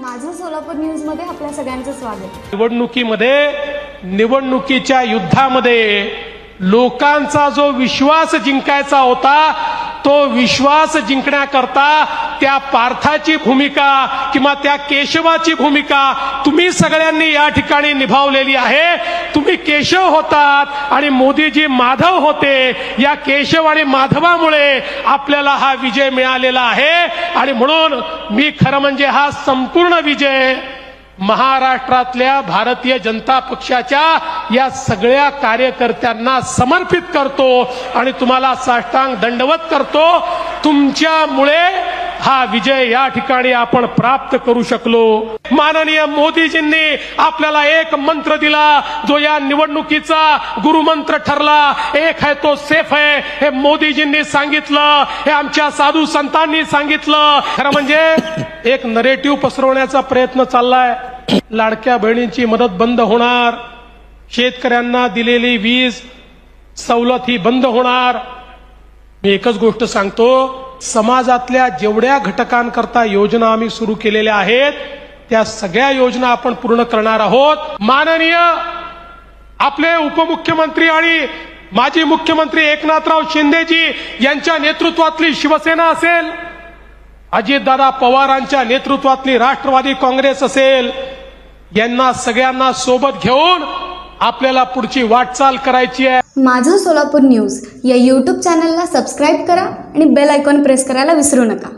माझं सोलापूर न्यूजमध्ये आपल्या सगळ्यांचं स्वागत. निवडणुकीमध्ये निवडणुकीच्या युद्धामध्ये लोकांचा जो विश्वास जिंकायचा होता तो विश्वास जिंकण्याकरता त्या पार्थाची भूमिका किंवा त्या केशवाची भूमिका तुम्ही सगळ्यांनी या ठिकाणी निभावलेली आहे. तुम्ही केशव होतात आणि मोदीजी माधव होते. या केशव आणि माधवामुळे आपल्याला हा विजय मिळालेला आहे. आणि म्हणून मी खरं म्हणजे हा संपूर्ण विजय महाराष्ट्रातल्या भारतीय जनता पक्षाच्या या सगळ्या कार्यकर्त्यांना समर्पित करतो आणि तुम्हाला साष्टांग दंडवत करतो. तुमच्यामुळे हा विजय या ठिकाणी आपण प्राप्त करू शकलो. माननीय मोदीजींनी आपल्याला एक मंत्र दिला जो या निवडणुकीचा गुरुमंत्र ठरला. एक है तो सेफ आहे. हे मोदीजींनी सांगितलं हे आमच्या साधू संतांनी सांगितलं. खरं म्हणजे एक नरेटिव्ह पसरवण्याचा प्रयत्न चाललाय. लाडक्या बहिणींची मदत बंद होणार. शेतकऱ्यांना दिलेली वीज सवलत ही बंद होणार. मी एकच गोष्ट सांगतो समाजातल्या जेवढ्या घटकांकरता योजना आम्ही सुरू केलेल्या आहेत त्या सगळ्या योजना आपण पूर्ण करणार आहोत. माननीय आपले उपमुख्यमंत्री आणि माजी मुख्यमंत्री एकनाथराव शिंदेजी यांच्या नेतृत्वातली शिवसेना असेल अजितदादा पवारांच्या नेतृत्वातली राष्ट्रवादी काँग्रेस असेल यांना सगळ्यांना सोबत घेऊन आपल्याला पुढची वाटचाल करायची आहे. माझं सोलापूर न्यूज या यूट्यूब चॅनलला सबस्क्राईब करा आणि बेल आयकॉन प्रेस करायला विसरू नका.